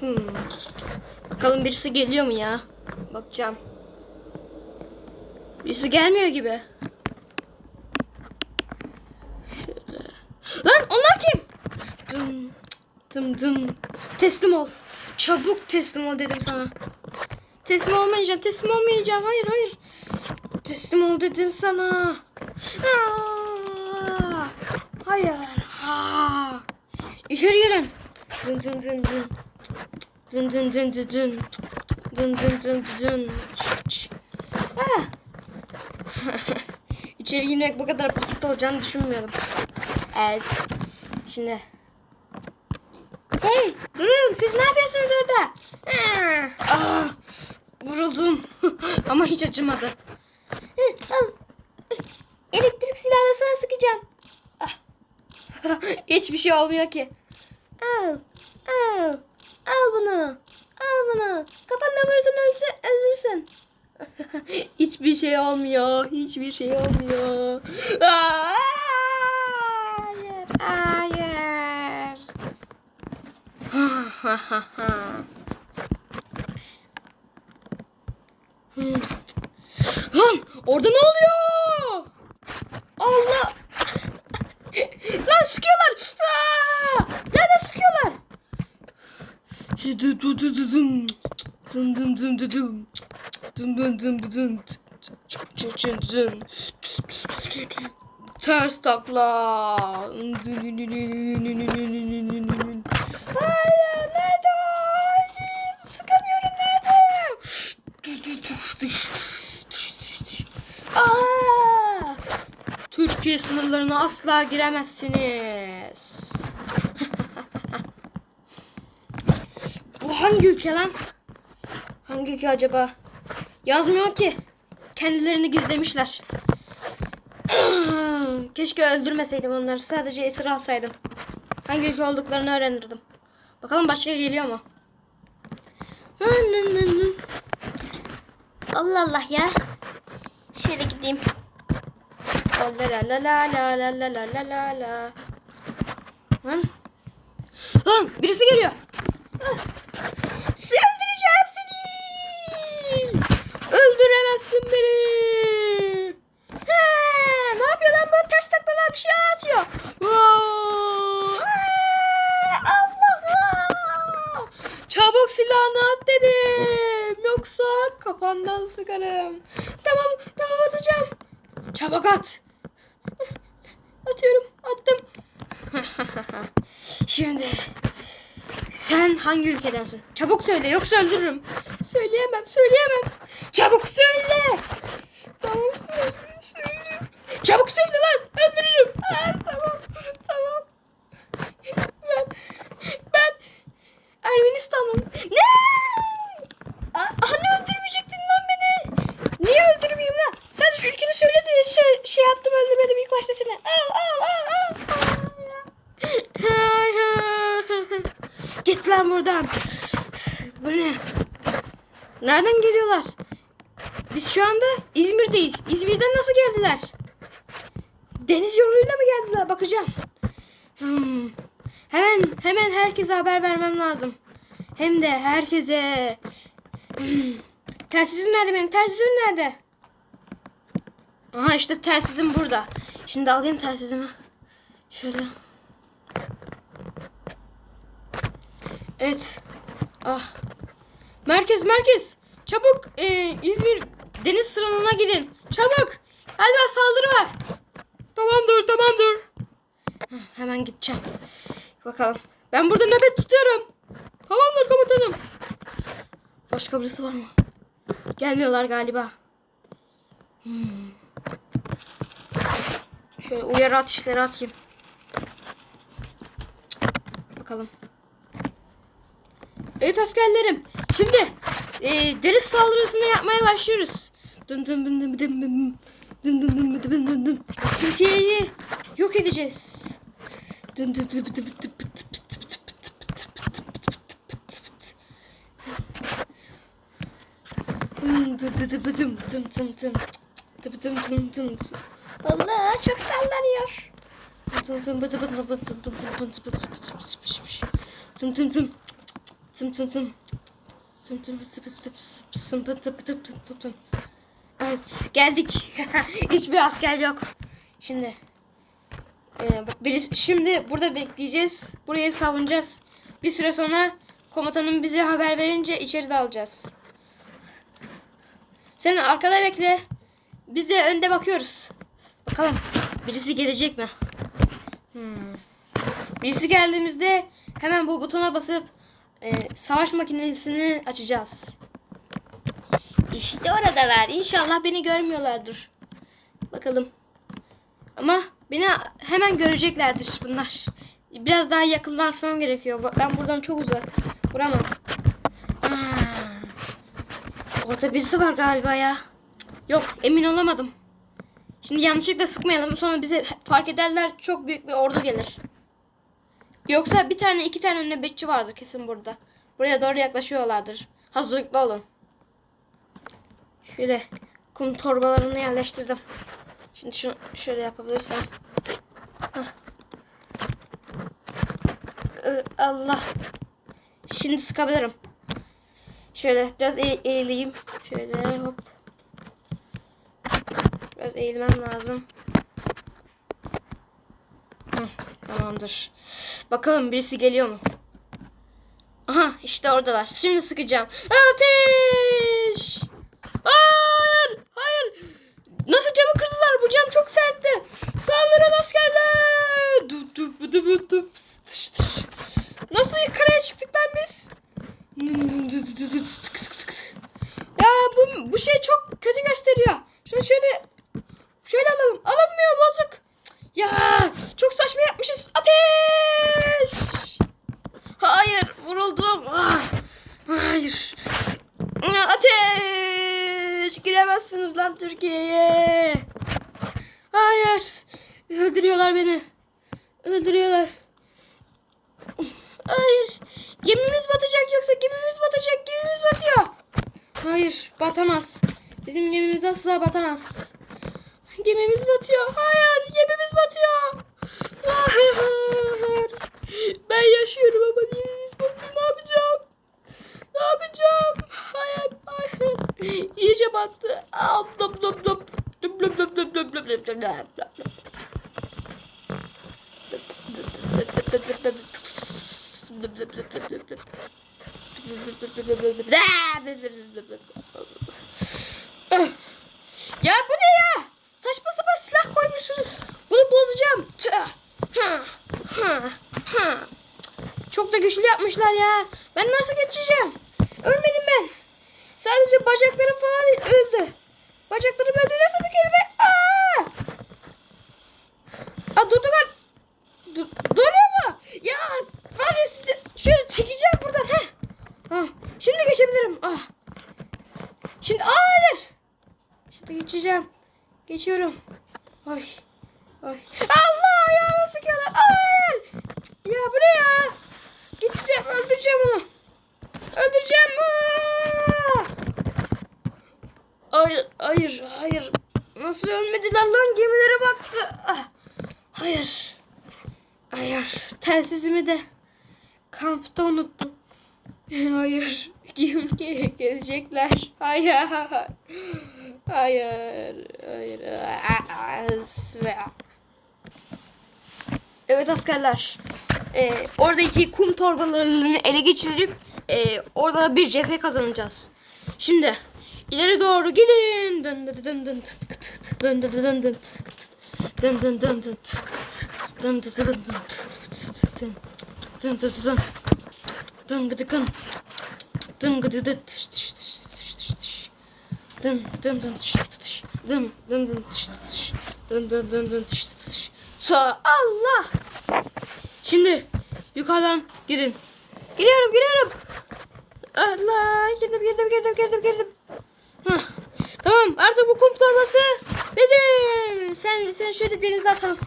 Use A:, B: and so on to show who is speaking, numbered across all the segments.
A: Hmm. Bakalım birisi geliyor mu ya? Bakacağım. Birisi gelmiyor gibi. Şöyle. Lan onlar kim? Dın, dım dım. Teslim ol. Çabuk teslim ol dedim sana. Teslim olmayacağım. Teslim olmayacağım. Hayır hayır. Teslim ol dedim sana. Aa, hayır. Ha. İçeri girin. Dın dın dın dın. Dın dın dın. Dın dın dın dın. Çık, çık. Ah. İçeri girmek bu kadar basit olacağını düşünmüyordum. Evet. Şimdi. Hey durun siz ne yapıyorsunuz orada? Ah, vuruldum. Ama hiç acımadı. Elektrik silahla sana sıkacağım. Ah. Hiçbir şey olmuyor ki. Al. Al. Al bunu. Al bunu. Kafanla vurursan ölse, ölürsün. Hiçbir şey olmuyor. Hiçbir şey olmuyor. Hayır. Hayır. Ha orada ne oluyor? Allah. Lan sıkıyorlar. Aa! Nerede sıkıyorlar? Şey, dı dı dı dı dım. Ters takla. Nerede? Sıkamıyorum nerede? Türkiye sınırlarına asla giremezsiniz. Bu hangi ülke lan? Hangi ülke acaba? Yazmıyor ki. Kendilerini gizlemişler. Keşke öldürmeseydim onları. Sadece esir alsaydım. Hangi ülke olduklarını öğrenirdim. Bakalım başka geliyor mu? Allah Allah ya. Şöyle gideyim. La la la la la la la la la la la. Lan. Lan birisi geliyor. Ah. Öldüreceğim seni. Öldüremezsin beni. He, ne yapıyor lan bu ters taklalar bir şey atıyor. Wow. Aa, Allah'ım. Çabuk silahını at dedim. Yoksa kafandan sıkarım. Tamam tamam atacağım. Çabuk at. Atıyorum attım. Şimdi sen hangi ülkedensin? Çabuk söyle yoksa öldürürüm. Söyleyemem söyleyemem. Çabuk söyle. Tamam söyle söyle. Çabuk söyle lan öldürürüm. Ha, tamam tamam. Ben ben Ermenistan'ım. Ne? A- Hani öldürmeyecektin lan beni? Niye öldürmeyeyim lan? Sadece ülkeni söyle diye şey, şey yaptım öldürmedim ilk başta seni. Al al al al. al. Buradan. Bu ne? Nereden geliyorlar? Biz şu anda İzmir'deyiz. İzmir'den nasıl geldiler? Deniz yoluyla mı geldiler? Bakacağım. Hmm. Hemen hemen herkese haber vermem lazım. Hem de herkese. Hmm. Telsizim nerede benim? Telsizim nerede? Aha işte telsizim burada. Şimdi alayım telsizimi. Şöyle. Evet. Ah. Merkez merkez. Çabuk ee, İzmir deniz sıralına gidin. Çabuk. Galiba saldırı var. Tamamdır tamamdır. Hemen gideceğim. Bakalım. Ben burada nöbet tutuyorum. Tamamdır komutanım. Başka birisi var mı? Gelmiyorlar galiba. Hmm. Şöyle uyarı atışları atayım. Bakalım. Evet askerlerim. Şimdi e, deniz saldırısını yapmaya başlıyoruz. Dın dın dın dın dın dın. Dın dın dın dın dın dın dın. Türkiye'yi yok edeceğiz. Dın dın dın dın dın dın Allah çok sallanıyor. Tım tım bıtı bıtı bıtı bıtı bıtı bıtı bıtı bıtı bıtı. Tım tım tım. Tım tım tım. Tım tım tıp tıp tıp sım tıp tıp tıp tıp tıp. Evet geldik. Hiçbir asker yok. Şimdi ee, bak şimdi burada bekleyeceğiz. Burayı savunacağız. Bir süre sonra komutanım bize haber verince içeri dalacağız. Sen arkada bekle. Biz de önde bakıyoruz. Bakalım birisi gelecek mi? Hmm. Birisi geldiğimizde hemen bu butona basıp e, savaş makinesini açacağız. İşte oradalar. İnşallah beni görmüyorlardır. Bakalım. Ama beni hemen göreceklerdir bunlar. Biraz daha yakınlaşmam gerekiyor. Ben buradan çok uzak. Vuramam. Orada birisi var galiba ya. Yok emin olamadım. Şimdi yanlışlıkla sıkmayalım. Sonra bize fark ederler çok büyük bir ordu gelir. Yoksa bir tane iki tane nöbetçi vardır kesin burada. Buraya doğru yaklaşıyorlardır. Hazırlıklı olun. Şöyle kum torbalarını yerleştirdim. Şimdi şunu şöyle yapabilirsem. Ee, Allah. Şimdi sıkabilirim. Şöyle biraz eğ- eğileyim. Şöyle hop. Biraz eğilmem lazım. Tamamdır. Bakalım birisi geliyor mu? Aha işte oradalar. Şimdi sıkacağım. Ateş! Hayır! Hayır! Nasıl camı kırdılar? Bu cam çok sertti. Saldırın askerler! Du- du- du- du- du- du- pıs, tış, tış. Nasıl yukarıya çıktık lan biz? Ya bu, bu şey çok kötü gösteriyor. Şunu şöyle şöyle alalım. Alınmıyor bozuk. Ya çok saçma yapmışız. Ateş! Hayır vuruldum. Ah, Hayır. Ateş! Giremezsiniz lan Türkiye'ye. Hayır. Öldürüyorlar beni. Öldürüyorlar. Hayır. Gemimiz batacak yoksa gemimiz batacak. Gemimiz batıyor. Hayır batamaz. Bizim gemimiz asla batamaz. Gemimiz batıyor. Hayır gemimiz batıyor. Ya bu ne ya? Saçma sapan silah koymuşsunuz. Bunu bozacağım. Çok da güçlü yapmışlar ya. Ben nasıl geçeceğim? Ölmedim ben. Sadece bacaklarım falan öldü. Bacaklarım öldü. Nasıl bir kelime? Aa! Aa durdu lan. Dur, duruyor mu? Ya var ya sizi şöyle çekeceğim buradan. Heh. Ah, şimdi geçebilirim. Ah. Şimdi Aa, hayır. Şimdi geçeceğim. Geçiyorum. Ay. Ay. Allah ayağıma sıkıyorlar. Hayır. Ya bu ne ya? Gideceğim öldüreceğim onu. Öldüreceğim. Hayır, hayır, hayır. Nasıl ölmediler lan gemilere baktı. Ah. Hayır. Hayır. Telsizimi de kampta unuttum. Hayır. Gelecekler. Hayır. Hayır. Hayır. Evet askerler. Ee, oradaki kum torbalarını ele geçirip e, orada bir cephe kazanacağız. Şimdi ileri doğru gidin. Dın dın dın dın tıt tıt. Dın dın dın dın tıt. Dın dın dın dın tıt. Dın dın dın dın tıt. Dın. Dın dın dın. Dın gıdı gın. Dın gıdı dı tış tış tış tış tış tış. Dın dın dın tış tış. Dın dın dın tış tış. Dın dın dın dın tış tış. Ça Allah. Şimdi yukarıdan girin. Giriyorum giriyorum. Allah girdim girdim girdim girdim girdim. Hah. Tamam artık bu kum torbası bizim. Sen sen şöyle denize atalım.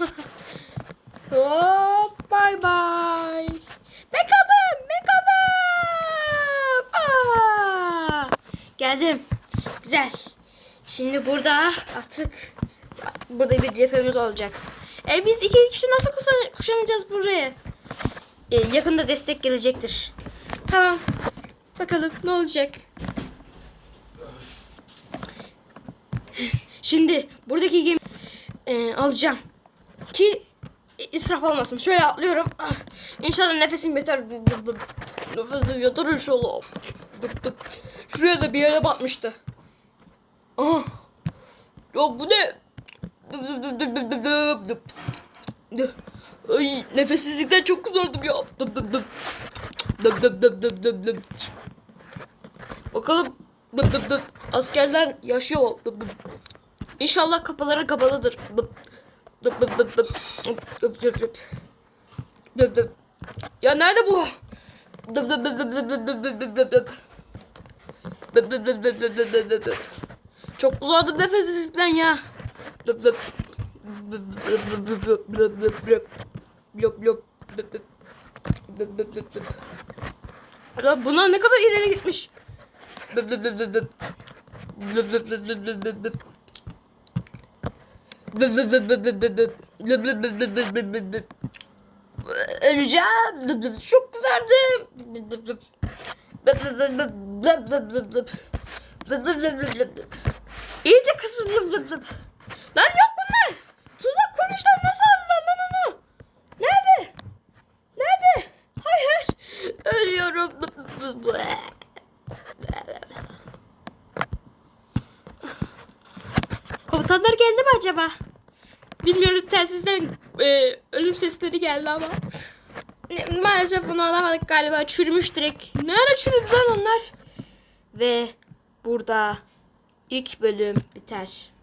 A: Hop bay bay. Ben kaldım ben kaldım. Aa, geldim. Güzel. Şimdi burada artık burada bir cephemiz olacak. E biz iki kişi nasıl kuşan- kuşanacağız buraya? E, yakında destek gelecektir. Tamam. Bakalım ne olacak. Şimdi buradaki gemi e, alacağım. Ki israf olmasın. Şöyle atlıyorum. Ah, İnşallah nefesim yeter. Nefesim yeter inşallah. Şuraya da bir yere batmıştı. Ya bu ne? Ay nefessizlikten çok kızardım ya. Bakalım askerler yaşıyor. İnşallah kafaları kapalıdır. Ya nerede bu? Çok uzadım nefessizlikten ya. Blok blok. Ya buna ne kadar ileri gitmiş. Öleceğim. Çok kızardım. İyice kızım. Lan yok bunlar. Tuzak kurmuşlar. Nasıl aldılar lan onu? Nerede? Nerede? Hayır. Ölüyorum. Komutanlar geldi mi acaba? Bilmiyorum telsizden e, ölüm sesleri geldi ama. Maalesef bunu alamadık galiba. Çürümüş direkt. Ne ara çürüdü lan onlar? Ve burada ilk bölüm biter.